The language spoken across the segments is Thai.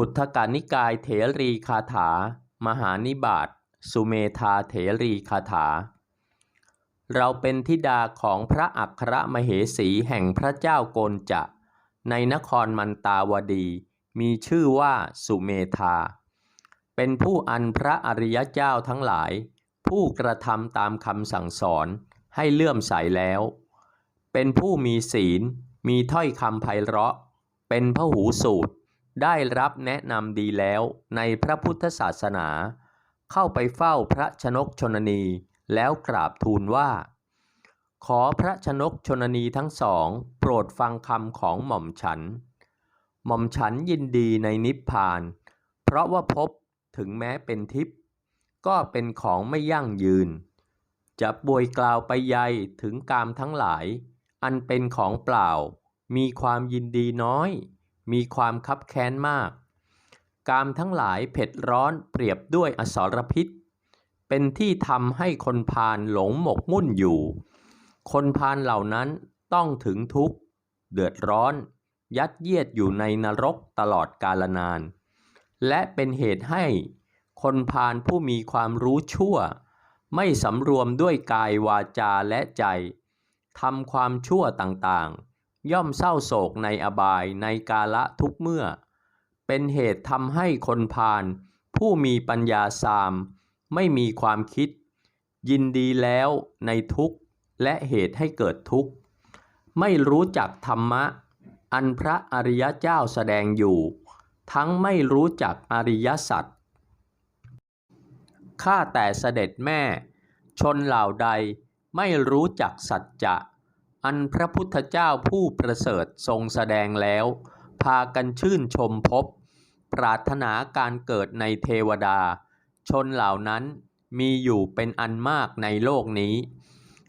ขุทกานิกายเถรีคาถา มหานิบาตสุเมธาเถรีคาถา เราเป็นธิดาของพระอัครมเหสีแห่งพระเจ้าโกนจะ ในนครมันตาวดี มีชื่อว่าสุเมธา เป็นผู้อันพระอริยเจ้าทั้งหลาย ผู้กระทำตามคำสั่งสอนให้เลื่อมใสแล้ว เป็นผู้มีศีล มีถ้อยคำไพเราะ เป็นพหูสูตร ได้รับแนะนำดีแล้วในพระพุทธศาสนา เข้าไปเฝ้าพระชนกชนนีแล้วกราบทูลว่า ขอพระชนกชนนีทั้งสอง โปรดฟังคำของหม่อมฉัน หม่อมฉันยินดีในนิพพาน เพราะว่าพบถึงแม้เป็นทิพย์ก็เป็นของไม่ยั่งยืน จะบวยกล่าวไปใยถึงกามทั้งหลาย อันเป็นของเปล่า มีความยินดีน้อย มีความคับแค้นมาก กามทั้งหลายเผ็ดร้อนเปรียบด้วยอสรพิษ เป็นที่ทำให้คนพาลหลงหมกมุ่นอยู่ คนพาลเหล่านั้นต้องถึงทุกข์เดือดร้อน ยัดเยียดอยู่ในนรกตลอดกาลนาน และเป็นเหตุให้คนพาลผู้มีความรู้ชั่ว ไม่สำรวมด้วยกายวาจาและใจทำความชั่วต่างๆ ย่อมเศร้าโศกในอบายในกาละทุกเมื่อ เป็นเหตุทำให้คนพาลผู้มีปัญญาสาม ไม่มีความคิด ยินดีแล้วในทุกข์และเหตุให้เกิดทุกข์ ไม่รู้จักธรรมะ อันพระอริยเจ้าแสดงอยู่ ทั้งไม่รู้จักอริยสัจข้าแต่เสด็จแม่ ชนเหล่าใดไม่รู้จักสัจจะ อันพระพุทธเจ้าผู้ประเสริฐทรงแสดงแล้ว พากันชื่นชมพบ ปรารถนาการเกิดในเทวดา ชนเหล่านั้นมีอยู่เป็นอันมากในโลกนี้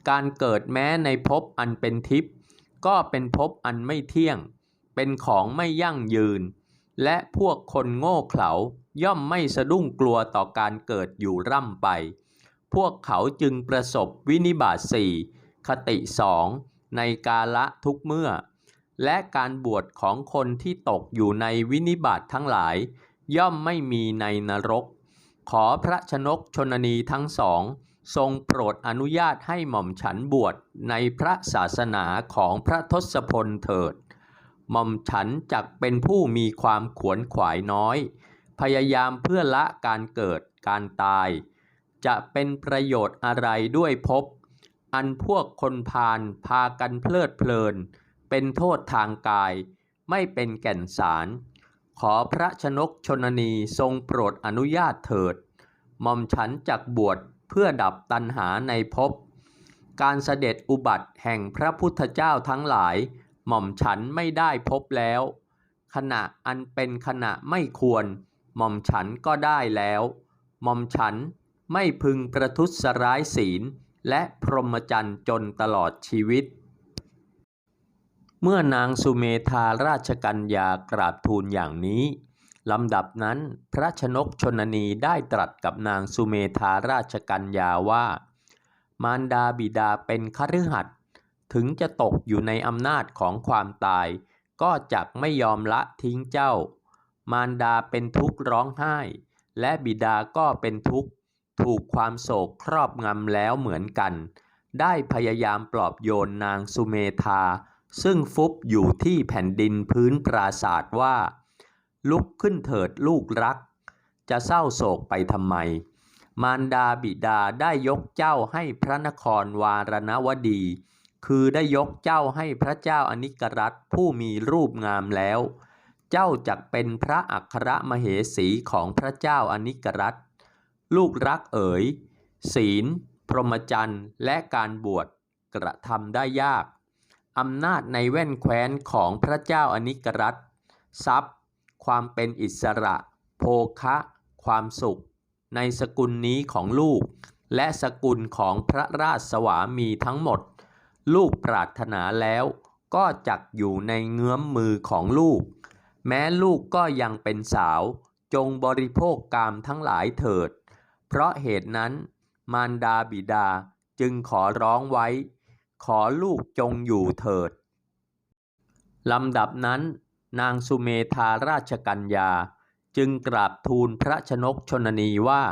การเกิดแม้ในภพอันเป็นทิพย์ก็เป็นภพอันไม่เที่ยง เป็นของไม่ยั่งยืน และพวกคนโง่เขลาย่อมไม่สะดุ้งกลัวต่อการเกิดอยู่ร่ำไป พวกเขาจึงประสบวินิบาตสี่คติสอง ในกาละทุกเมื่อ และการบวชของคนที่ตกอยู่ในวินิบาตทั้งหลาย ย่อมไม่มีในนรก ขอพระชนกชนนีทั้งสอง ทรงโปรดอนุญาตให้หม่อมฉันบวชในพระศาสนาของพระทศพลเถิด หม่อมฉันจักเป็นผู้มีความขวนขวายน้อย พยายามเพื่อละการเกิดการตาย จะเป็นประโยชน์อะไรด้วยพบ อันพวกคนพาลพากันเพลิดเพลิน เป็นโทษทางกาย ไม่เป็นแก่นสาร ขอพระชนกชนนีทรงโปรดอนุญาตเถิดหม่อมฉันจักบวชเพื่อดับตัณหาในภพการเสด็จอุบัติแห่งพระพุทธเจ้าทั้งหลาย หม่อมฉันไม่ได้พบแล้ว ขณะอันเป็นขณะไม่ควร หม่อมฉันก็ได้แล้ว หม่อมฉันไม่พึงประทุษร้ายศีล และพรหมจรรย์จนตลอดชีวิต เมื่อนางสุเมธาราชกัญญากราบทูลอย่างนี้ลำดับนั้นพระชนกชนนีได้ตรัสกับนางสุเมธาราชกัญญาว่า มารดาบิดาเป็นคฤหัสถ์ถึงจะตกอยู่ในอำนาจของความตาย ก็จักไม่ยอมละทิ้งเจ้า มารดาเป็นทุกข์ร้องไห้ และบิดาก็เป็นทุกข์ ถูกความโศกครอบงำแล้วเหมือนกัน ได้พยายามปลอบโยนนางสุเมธา ซึ่งฟุบอยู่ที่แผ่นดินพื้นปราศาสตร์ว่า ลุกขึ้นเถิดลูกรัก จะเศร้าโศกไปทำไม มารดาบิดาได้ยกเจ้าให้พระนครวารณวดี คือได้ยกเจ้าให้พระเจ้าอนิกรัตผู้มีรูปงามแล้ว เจ้าจักเป็นพระอัครมเหสีของพระเจ้าอนิกรัต ลูกรักเอ๋ย ศีล พรหมจรรย์และการบวชกระทำได้ยากอำนาจในแว่นแคว้นของพระเจ้าอนิกรัตทรัพย์ ความเป็นอิสระ โภคะ ความสุข ในสกุลนี้ของลูก และสกุลของพระราชสวามีทั้งหมด ลูกปรารถนาแล้วก็จักอยู่ในเงื้อมมือของลูก แม้ลูกก็ยังเป็นสาว จงบริโภคกามทั้งหลายเถิด เพราะเหตุนั้น มารดาบิดาจึงขอร้องไว้ ขอลูกจงอยู่เถิดลำดับนั้น นางสุเมธาราชกัญญา จึงกราบทูลพระชนกชนนีว่า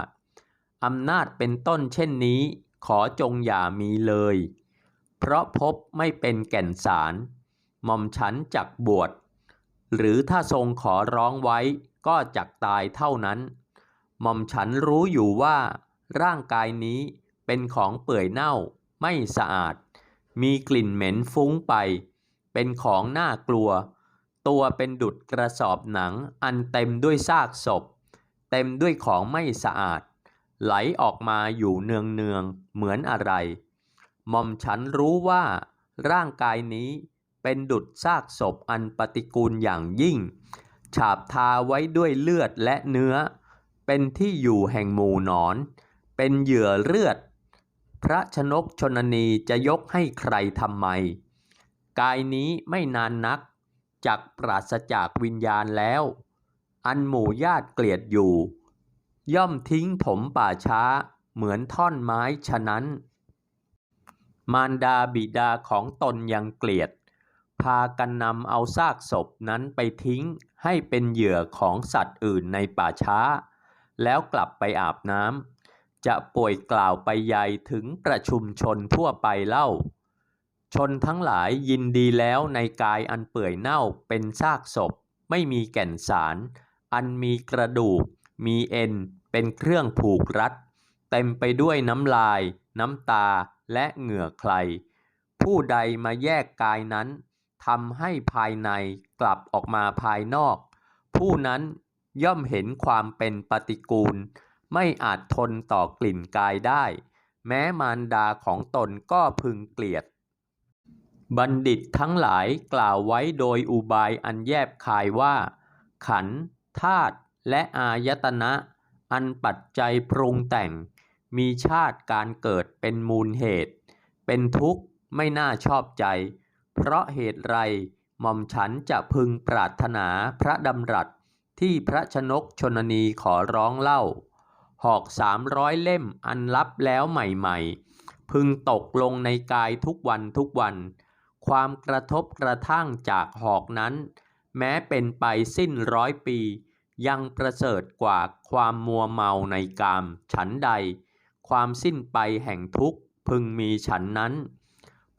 อำนาจเป็นต้นเช่นนี้ ขอจงอย่ามีเลย เพราะพบไม่เป็นแก่นสารหม่อมฉันจักบวช หรือถ้าทรงขอร้องไว้ก็จักตายเท่านั้น หม่อมฉันรู้อยู่ว่า ร่างกายนี้เป็นของเปื่อยเน่าไม่สะอาด มีกลิ่นเหม็นฟุ้งไป เป็นของน่ากลัว ตัวเป็นดุดกระสอบหนังอันเต็มด้วยซากศพ เต็มด้วยของไม่สะอาด ไหลออกมาอยู่เนืองเนืองๆเหมือนอะไรหม่อมฉันรู้ว่า ร่างกายนี้เป็นดุดซากศพอันปฏิกูลอย่างยิ่ง ฉาบทาไว้ด้วยเลือดและเนื้อ เป็นที่อยู่แห่งหมู่หนอน เป็นเหยื่อเลือด พระชนกชนนีจะยกให้ใครทำไม กายนี้ไม่นานนักจากปราศจากวิญญาณแล้ว อันหมู่ญาติเกลียดอยู่ ย่อมทิ้งผมป่าช้าเหมือนท่อนไม้ฉะนั้น มารดาบิดาของตนยังเกลียด พากันนำเอาซากศพนั้นไปทิ้งให้เป็นเหยื่อของสัตว์อื่นในป่าช้า แล้วกลับไปอาบน้ำจะป่วยกล่าวไปใหญ่ถึงประชุมชนทั่วไปเล่า ชนทั้งหลายยินดีแล้วในกายอันเปื่อยเน่าเป็นซากศพ ไม่มีแก่นสาร อันมีกระดูก มีเอ็น เป็นเครื่องผูกรัด เต็มไปด้วยน้ำลาย น้ำตาและเหงื่อใคร ผู้ใดมาแยกกายนั้นทำให้ภายในกลับออกมาภายนอก ผู้นั้น ย่อมเห็นความเป็นปฏิกูล ไม่อาจทนต่อกลิ่นกายได้ แม้มารดาของตนก็พึงเกลียด บัณฑิตทั้งหลายกล่าวไว้โดยอุบายอันแยบคายว่า ขันธาตุและอายตนะ อันปัจจัยปรุงแต่ง มีชาติการเกิดเป็นมูลเหตุ เป็นทุกข์ไม่น่าชอบใจ เพราะเหตุไรหม่อมฉันจะพึงปรารถนาพระดำรัส ที่พระชนกชนนีขอร้องเล่า หอกสามร้อยเล่มอันลับแล้วใหม่ๆ พึงตกลงในกายทุกวันทุกวัน ความกระทบกระทั่งจากหอกนั้น แม้เป็นไปสิ้นร้อยปี ยังประเสริฐกว่าความมัวเมาในกาม ฉันใด ความสิ้นไปแห่งทุกข์พึงมีฉันนั้น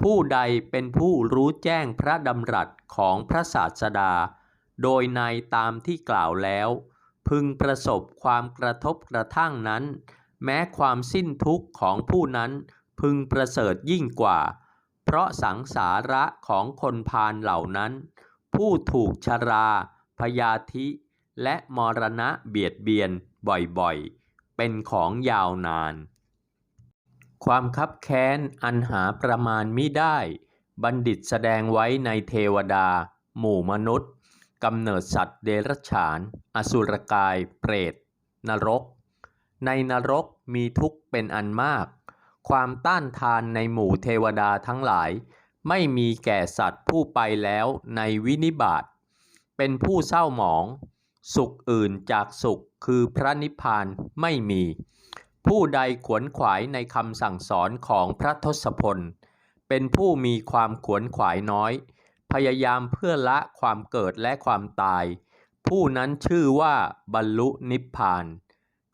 ผู้ใดเป็นผู้รู้แจ้งพระดำรัสของพระศาสดา โดยในตามที่กล่าวแล้ว พึงประสบความกระทบกระทั่งนั้น แม้ความสิ้นทุกข์ของผู้นั้นพึงประเสริฐยิ่งกว่า เพราะสังสาระของคนพาลเหล่านั้น ผู้ถูกชราพยาธิและมรณะเบียดเบียนบ่อยๆ เป็นของยาวนาน ความคับแค้นอันหาประมาณมิได้ บัณฑิตแสดงไว้ในเทวดา หมู่มนุษย์ กำเนิดสัตว์เดรัจฉาน อสุรกาย เปรต นรก ในนรกมีทุกข์เป็นอันมาก ความต้านทานในหมู่เทวดาทั้งหลาย ไม่มีแก่สัตว์ผู้ไปแล้วในวินิบาตเป็นผู้เศร้าหมอง สุขอื่นจากสุขคือพระนิพพานไม่มี ผู้ใดขวนขวายในคำสั่งสอนของพระทศพล เป็นผู้มีความขวนขวายน้อย พยายามเพื่อละความเกิดและความตาย ผู้นั้นชื่อว่าบรรลุนิพพาน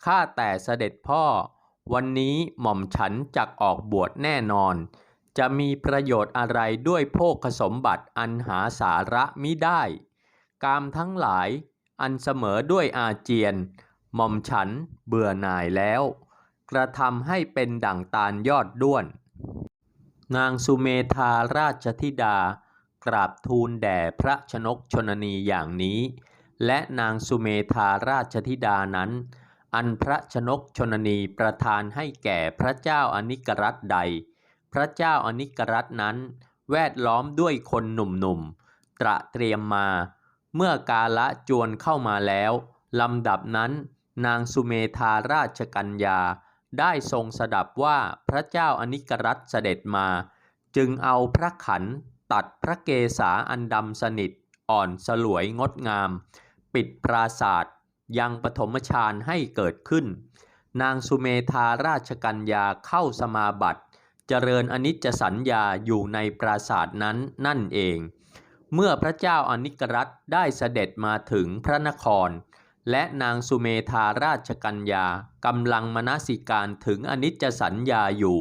ข้าแต่เสด็จพ่อ วันนี้หม่อมฉันจักออกบวชแน่นอน จะมีประโยชน์อะไรด้วยโภคสมบัติอันหาสาระมิได้ กามทั้งหลายอันเสมอด้วยอาเจียน หม่อมฉันเบื่อหน่ายแล้ว กระทำให้เป็นดั่งตาลยอดด้วน นางสุเมธาราชธิดา กราบทูลแด่พระชนกชนนีอย่างนี้ และนางสุเมธาราชธิดานั้น อันพระชนกชนนีประทานให้แก่พระเจ้าอนิกรัตใด พระเจ้าอนิกรัตนั้น แวดล้อมด้วยคนหนุ่มๆ ตระเตรียมมา เมื่อกาละจวนเข้ามาแล้วลำดับนั้นนางสุเมธาราชกัญญา ได้ทรงสดับว่าพระเจ้าอนิกรัตเสด็จมา จึงเอาพระขัน ตัดพระเกศาอันดำสนิทอ่อนสลวยงดงาม ปิดปราศาสตร์ยังปฐมฌานให้เกิดขึ้น นางสุเมธาราชกัญญาเข้าสมาบัติ เจริญอนิจจสัญญาอยู่ในปราศาสตร์นั้นนั่นเอง เมื่อพระเจ้าอนิกรัตได้เสด็จมาถึงพระนคร และนางสุเมธาราชกัญญากำลังมนสิการถึงอนิจจสัญญาอยู่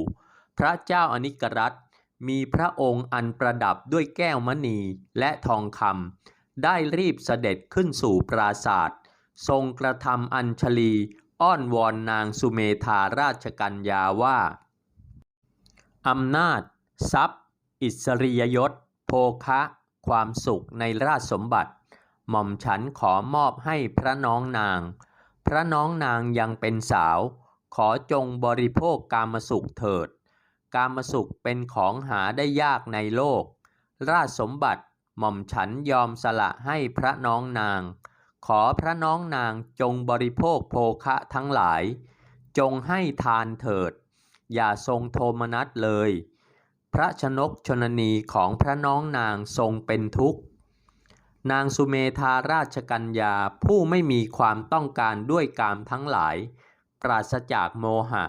พระเจ้าอนิกรัต มีพระองค์อันประดับด้วยแก้วมณีและทองคำได้รีบเสด็จขึ้นสู่ปราศาสตร์ทรงกระทำอัญชลีอ้อนวอนนางสุเมธาราชกัญญาว่า อำนาจ ทรัพย์ อิสริยยศ โภคะ ความสุขในราชสมบัติ หม่อมฉันขอมอบให้พระน้องนาง พระน้องนางยังเป็นสาว ขอจงบริโภคกามสุขเถิด กามสุขเป็นของหาได้ยากในโลก ราชสมบัติหม่อมฉันยอมสละให้พระน้องนาง ขอพระน้องนางจงบริโภคโภคะทั้งหลาย จงให้ทานเถิด อย่าทรงโทมนัสเลย พระชนกชนนีของพระน้องนางทรงเป็นทุกข์ นางสุเมธาราชกัญญาผู้ไม่มีความต้องการด้วยกามทั้งหลาย ปราศจากโมหะ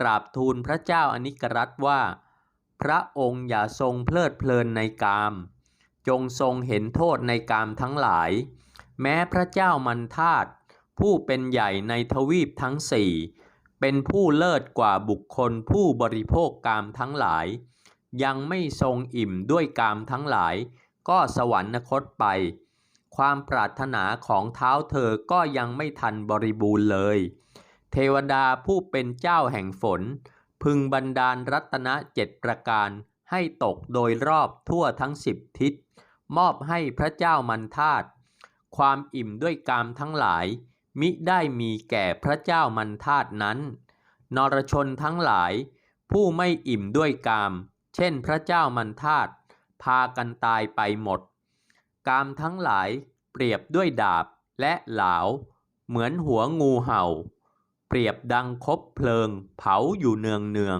กราบทูลพระเจ้าอนิกรัตว่า พระองค์อย่าทรงเพลิดเพลินในกาม จงทรงเห็นโทษในกามทั้งหลาย แม้พระเจ้ามันทาตผู้เป็นใหญ่ในทวีปทั้งสี่เป็นผู้เลิศกว่าบุคคลผู้บริโภคกามทั้งหลาย ยังไม่ทรงอิ่มด้วยกามทั้งหลาย ก็สวรรคตไป ความปรารถนาของเท้าเธอก็ยังไม่ทันบริบูรณ์เลย เทวดาผู้เป็นเจ้าแห่งฝน พึงบันดาลรัตนะเจ็ดประการให้ตกโดยรอบทั่วทั้งสิบทิศ มอบให้พระเจ้ามันทาตุความอิ่มด้วยกามทั้งหลาย มิได้มีแก่พระเจ้ามันทาตุนั้น นรชนทั้งหลาย ผู้ไม่อิ่มด้วยกาม เช่นพระเจ้ามันทาตุพากันตายไปหมด กามทั้งหลายเปรียบด้วยดาบและเหลา เหมือนหัวงูเห่า ปรียบดังคบเพลิง เผาอยู่เนืองเนือง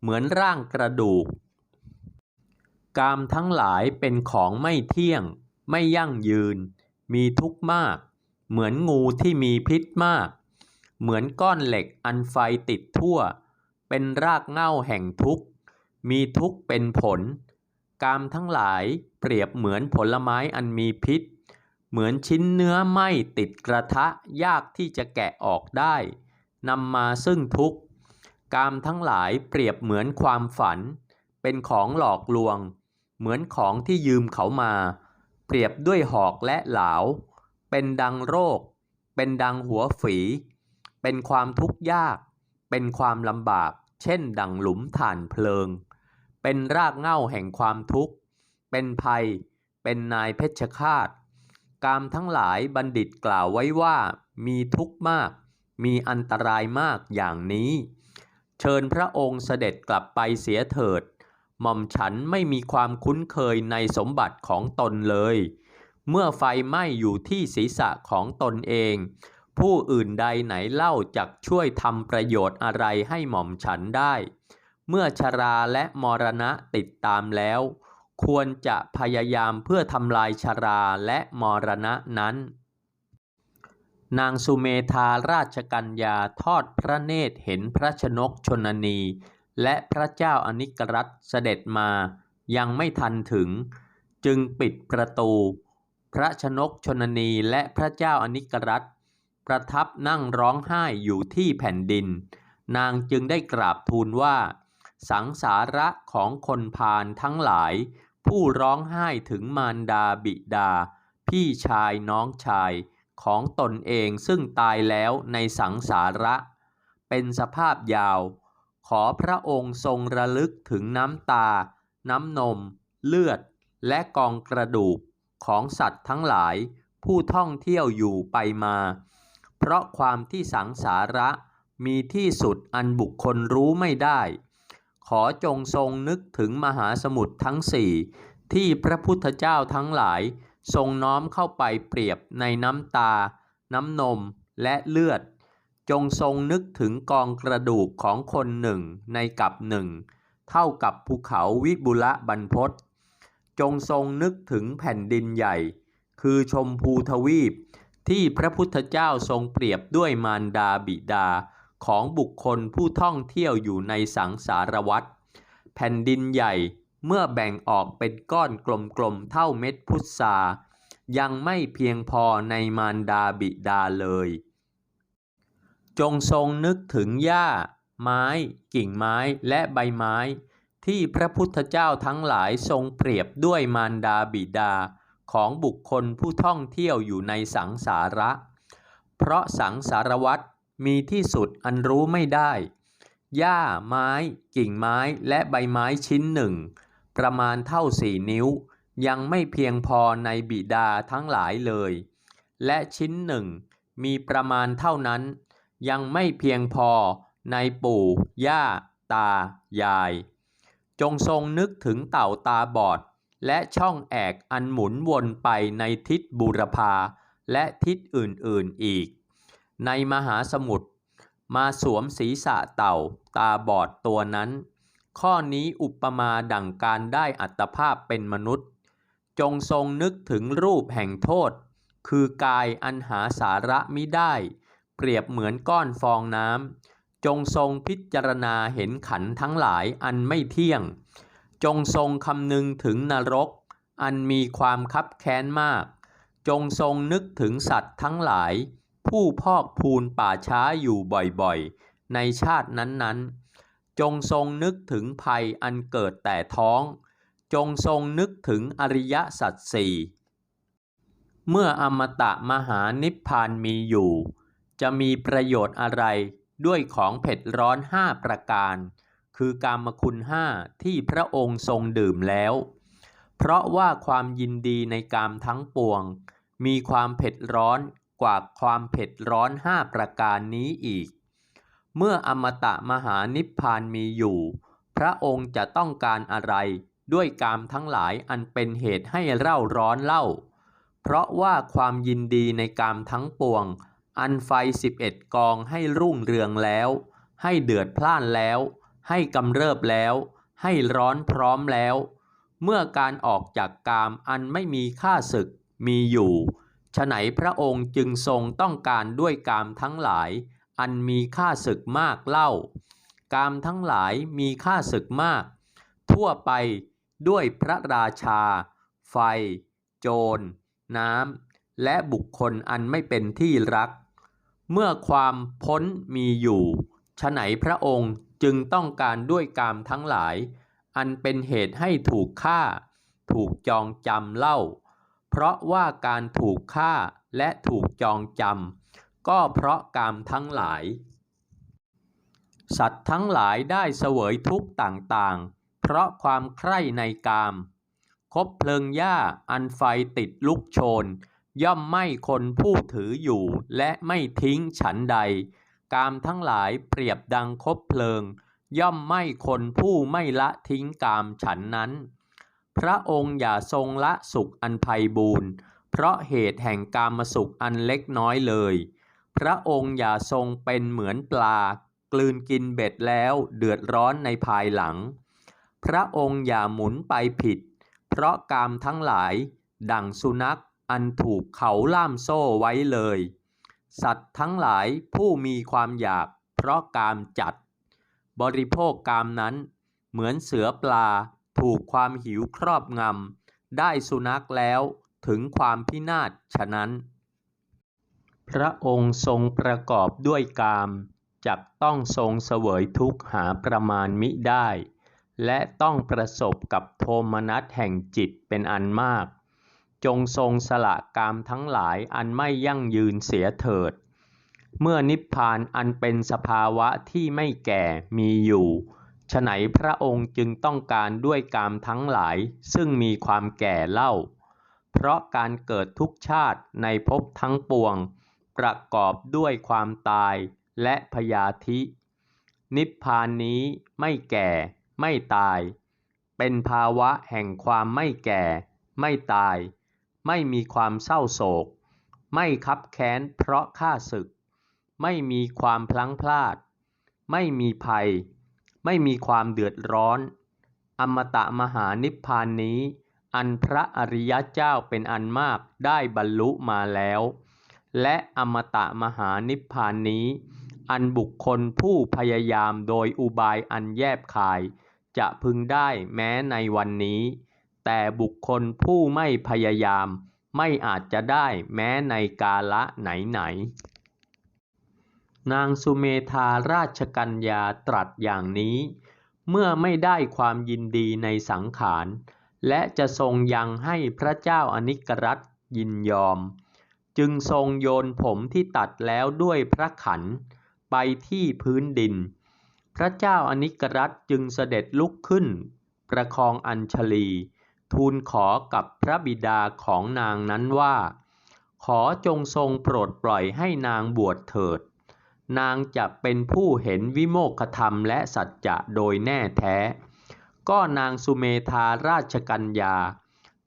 เหมือนร่างกระดูก กามทั้งหลายเป็นของไม่เที่ยง ไม่ยั่งยืน มีทุกข์มาก เหมือนงูที่มีพิษมาก เหมือนก้อนเหล็กอันไฟติดทั่ว เป็นรากเหง้าแห่งทุกข์ มีทุกข์เป็นผล กามทั้งหลายเปรียบเหมือนผลไม้อันมีพิษเหมือนชิ้นเนื้อไหมติดกระทะยากที่จะแกะออกได้ นำมาซึ่งทุกข์ กามทั้งหลายเปรียบเหมือนความฝัน เป็นของหลอกลวง เหมือนของที่ยืมเขามา เปรียบด้วยหอกและเหลา เป็นดังโรค เป็นดังหัวฝี เป็นความทุกข์ยาก เป็นความลำบาก เช่น ดังหลุมถ่านเพลิง เป็นรากเหง้าแห่งความทุกข์ เป็นภัย เป็นนายเพชฌฆาต กามทั้งหลายบัณฑิตกล่าวไว้ว่ามีทุกข์มาก มีอันตรายมากอย่างนี้ เชิญพระองค์เสด็จกลับไปเสียเถิด หม่อมฉันไม่มีความคุ้นเคยในสมบัติของตนเลย เมื่อไฟไหม้อยู่ที่ศีรษะของตนเอง ผู้อื่นใดไหนเล่าจักช่วยทำประโยชน์อะไรให้หม่อมฉันได้ เมื่อชราและมรณะติดตามแล้ว ควรจะพยายามเพื่อทำลายชราและมรณะนั้น นางสุเมธาราชกัญญาทอดพระเนตรเห็นพระชนกชนนี และพระเจ้าอนิกรัตเสด็จมายังไม่ทันถึง จึงปิดประตู พระชนกชนนีและพระเจ้าอนิกรัตประทับนั่งร้องไห้อยู่ที่แผ่นดิน นางจึงได้กราบทูลว่า สังสาระของคนพาลทั้งหลาย ผู้ร้องไห้ถึงมารดาบิดา พี่ชายน้องชาย ของตนเองซึ่งตายแล้วในสังสาระ เป็นสภาพยาว ขอพระองค์ทรงระลึกถึงน้ำตา น้ำนม เลือด และกองกระดูกของสัตว์ทั้งหลายผู้ท่องเที่ยวอยู่ไปมา เพราะความที่สังสาระมีที่สุดอันบุคคลรู้ไม่ได้ ขอจงทรงนึกถึงมหาสมุทรทั้งสี่ที่พระพุทธเจ้าทั้งหลาย ทรงน้อมเข้าไปเปรียบในน้ำตา น้ำนมและเลือด จงทรงนึกถึงกองกระดูกของคนหนึ่งในกับหนึ่ง เท่ากับภูเขาวิบุละบรรพตจงทรงนึกถึงแผ่นดินใหญ่ คือชมพูทวีป ที่พระพุทธเจ้าทรงเปรียบด้วยมารดาบิดาของบุคคลผู้ท่องเที่ยวอยู่ในสังสารวัฏแผ่นดินใหญ่ เมื่อแบ่งออกเป็นก้อนกลมๆเท่าเม็ดพุทรายังไม่เพียงพอในมารดาบิดาเลย จงทรงนึกถึงหญ้า ไม้ กิ่งไม้และใบไม้ ที่พระพุทธเจ้าทั้งหลายทรงเปรียบด้วยมารดาบิดาของบุคคลผู้ท่องเที่ยวอยู่ในสังสาระ เพราะสังสารวัตรมีที่สุดอันรู้ไม่ได้ หญ้าไม้ กิ่งไม้และใบไม้ชิ้นหนึ่ง ประมาณเท่าสี่นิ้ว ยังไม่เพียงพอในบิดาทั้งหลายเลย และชิ้นหนึ่งมีประมาณเท่านั้น ยังไม่เพียงพอในปู่ ย่า ตา ยาย จงทรงนึกถึงเต่าตาบอด และช่องแอกอันหมุนวนไปในทิศบูรพาและทิศอื่นๆอีก ในมหาสมุทรมาสวมศีรษะเต่าตาบอดตัวนั้น ข้อนี้อุปมาดั่งการได้อัตภาพเป็นมนุษย์ จงทรงนึกถึงรูปแห่งโทษ คือกายอันหาสาระมิได้ เปรียบเหมือนก้อนฟองน้ำจงทรงพิจารณาเห็นขันทั้งหลายอันไม่เที่ยง จงทรงคำนึงถึงนรก อันมีความคับแค้นมาก จงทรงนึกถึงสัตว์ทั้งหลาย ผู้พอกพูนป่าช้าอยู่บ่อยๆ ในชาตินั้นๆ จงทรงนึกถึงภัยอันเกิดแต่ท้อง จงทรงนึกถึงอริยสัจสี่เมื่ออมตะมหานิพพานมีอยู่ จะมีประโยชน์อะไรด้วยของเผ็ดร้อนห้าประการ คือกามคุณห้าที่พระองค์ทรงดื่มแล้ว เพราะว่าความยินดีในกามทั้งปวง มีความเผ็ดร้อนกว่าความเผ็ดร้อนห้าประการนี้อีก เมื่ออมตะมหานิพพานมีอยู่ พระองค์จะต้องการอะไรด้วยกามทั้งหลายอันเป็นเหตุให้เร่าร้อนเล่า เพราะว่าความยินดีในกามทั้งปวง อันไฟสิบเอ็ดกองให้รุ่งเรืองแล้ว ให้เดือดพล่านแล้ว ให้กำเริบแล้ว ให้ร้อนพร้อมแล้ว เมื่อการออกจากกามอันไม่มีค่าศึกมีอยู่ฉะไหนพระองค์จึงทรงต้องการด้วยกามทั้งหลาย อันมีค่าศึกมากเล่า กามทั้งหลายมีค่าศึกมาก ทั่วไปด้วยพระราชา ไฟ โจร น้ำ และบุคคลอันไม่เป็นที่รัก เมื่อความพ้นมีอยู่ฉะไหนพระองค์จึงต้องการด้วยกามทั้งหลาย อันเป็นเหตุให้ถูกฆ่า ถูกจองจำเล่า เพราะว่าการถูกฆ่าและถูกจองจำ ก็เพราะกามทั้งหลาย สัตว์ทั้งหลายได้เสวยทุกข์ต่างๆ เพราะความใคร่ในกามคบเพลิงหญ้าอันไฟติดลุกโชน ย่อมไม่คนผู้ถืออยู่ และไม่ทิ้งฉันใด กามทั้งหลายเปรียบดังคบเพลิง ย่อมไม่คนผู้ไม่ละทิ้งกามฉันนั้น พระองค์อย่าทรงละสุขอันไพบูรณ์เพราะเหตุแห่งกามสุขอันเล็กน้อยเลย พระองค์อย่าทรงเป็นเหมือนปลา กลืนกินเบ็ดแล้วเดือดร้อนในภายหลัง พระองค์อย่าหมุนไปผิด เพราะกามทั้งหลาย ดั่งสุนัขอันถูกเขาล่ามโซ่ไว้เลย สัตว์ทั้งหลายผู้มีความอยาก เพราะกามจัด บริโภคกามนั้น เหมือนเสือปลา ถูกความหิวครอบงำได้สุนัขแล้วถึงความพินาศฉะนั้น พระองค์ทรงประกอบด้วยกาม จักต้องทรงเสวยทุกข์หาประมาณมิได้ และต้องประสบกับโทมนัสแห่งจิตเป็นอันมาก จงทรงสละกามทั้งหลายอันไม่ยั่งยืนเสียเถิด เมื่อนิพพานอันเป็นสภาวะที่ไม่แก่มีอยู่ฉไหนพระองค์จึงต้องการด้วยกามทั้งหลายซึ่งมีความแก่เล่า เพราะการเกิดทุกชาติในภพทั้งปวง ประกอบด้วยความตายและพยาธิ นิพพานนี้ไม่แก่ไม่ตาย เป็นภาวะแห่งความไม่แก่ ไม่ตาย ไม่มีความเศร้าโศก ไม่คับแค้นเพราะฆ่าศึก ไม่มีความพลั้งพลาด ไม่มีภัย ไม่มีความเดือดร้อน อมตะมหานิพพานนี้ อันพระอริยเจ้าเป็นอันมากได้บรรลุมาแล้ว และอมตะมหานิพพานนี้ อันบุคคลผู้พยายามโดยอุบายอันแยบคาย จะพึงได้แม้ในวันนี้ แต่บุคคลผู้ไม่พยายาม ไม่อาจจะได้แม้ในกาละไหนๆนางสุเมธาราชกัญญาตรัสอย่างนี้ เมื่อไม่ได้ความยินดีในสังขาร และจะทรงยังให้พระเจ้าอนิกรัตยินยอม จึงทรงโยนผมที่ตัดแล้วด้วยพระขันไปที่พื้นดิน พระเจ้าอนิกรัตจึงเสด็จลุกขึ้น ประคองอัญชลี ทูลขอกับพระบิดาของนางนั้นว่า ขอจงทรงโปรดปล่อยให้นางบวชเถิด นางจะเป็นผู้เห็นวิโมกขธรรมและสัจจะโดยแน่แท้ ก็นางสุเมธาราชกัญญา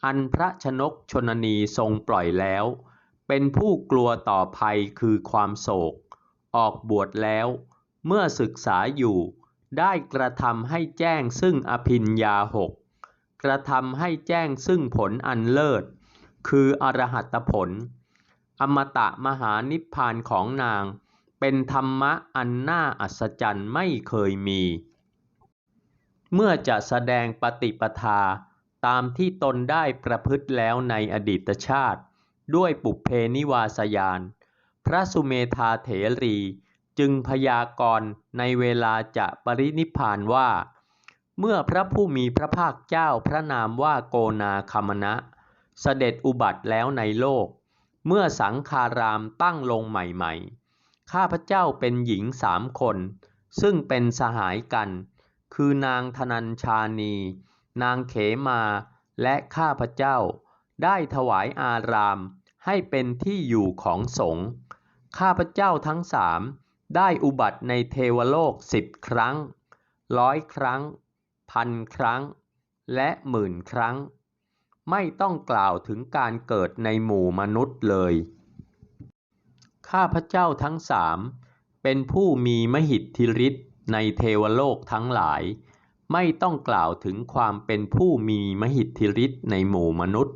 อันพระชนกชนนีทรงปล่อยแล้ว เป็นผู้กลัวต่อภัยคือความโศก ออกบวชแล้ว เมื่อศึกษาอยู่ ได้กระทำให้แจ้งซึ่งอภิญญาหก กระทำให้แจ้งซึ่งผลอันเลิศ คืออรหัตผล อมตะมหานิพพานของนาง เป็นธรรมะอันน่าอัศจรรย์ไม่เคยมี เมื่อจะแสดงปฏิปทาตามที่ตนได้ประพฤติแล้วในอดีตชาติ ด้วยปุเพนิวาสยาน พระสุเมธาเถรีจึงพยากรณ์ในเวลาจะปรินิพพานว่า เมื่อพระผู้มีพระภาคเจ้าพระนามว่าโกนาคามณะ เสด็จอุบัติแล้วในโลก เมื่อสังคารามตั้งลงใหม่ๆ ข้าพเจ้าเป็นหญิงสามคน ซึ่งเป็นสหายกัน คือนางธนัญชานี นางเขมาและข้าพเจ้า ได้ถวายอาราม ให้เป็นที่อยู่ของสงฆ์ ข้าพเจ้าทั้งสามได้อุบัติในเทวโลกสิบครั้ง ร้อยครั้ง พันครั้ง และหมื่นครั้ง ไม่ต้องกล่าวถึงการเกิดในหมู่มนุษย์เลย ข้าพเจ้าทั้งสามเป็นผู้มีมหิทธิฤทธิ์ในเทวโลกทั้งหลาย ไม่ต้องกล่าวถึงความเป็นผู้มีมหิทธิฤทธิ์ในหมู่มนุษย์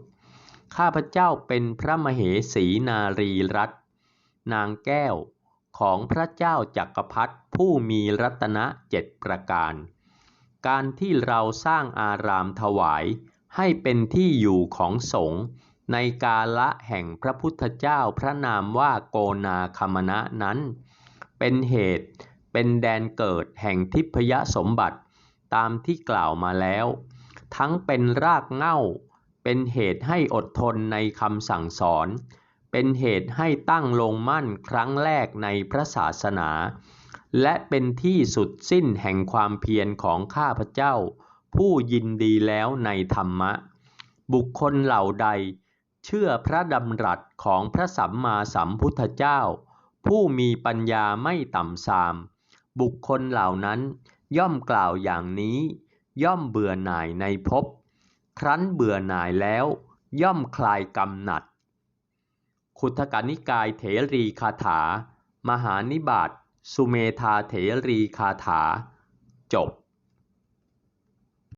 ข้าพเจ้าเป็นพระมเหสีนารีรัตนางแก้วของพระเจ้าจักรพรรดิผู้มีรัตนะเจ็ดประการ การที่เราสร้างอารามถวายให้เป็นที่อยู่ของสงฆ์ในกาละแห่งพระพุทธเจ้าพระนามว่าโกนาคามณะนั้น เป็นเหตุเป็นแดนเกิดแห่งทิพยสมบัติตามที่กล่าวมาแล้ว ทั้งเป็นรากเง้า เป็นเหตุให้อดทนในคำสั่งสอน เป็นเหตุให้ตั้งลงมั่นครั้งแรกในพระศาสนา และเป็นที่สุดสิ้นแห่งความเพียรของข้าพเจ้า ผู้ยินดีแล้วในธรรมะ บุคคลเหล่าใด เชื่อพระดำรัสของพระสัมมาสัมพุทธเจ้า ผู้มีปัญญาไม่ต่ำทราม บุคคลเหล่านั้นย่อมกล่าวอย่างนี้ ย่อมเบื่อหน่ายในภพ ครั้นเบื่อหน่ายแล้ว ย่อมคลายกำหนัด ขุทกนิกายเถรีคาถา มหานิบาตสุเมธาเถรีคาถา จบ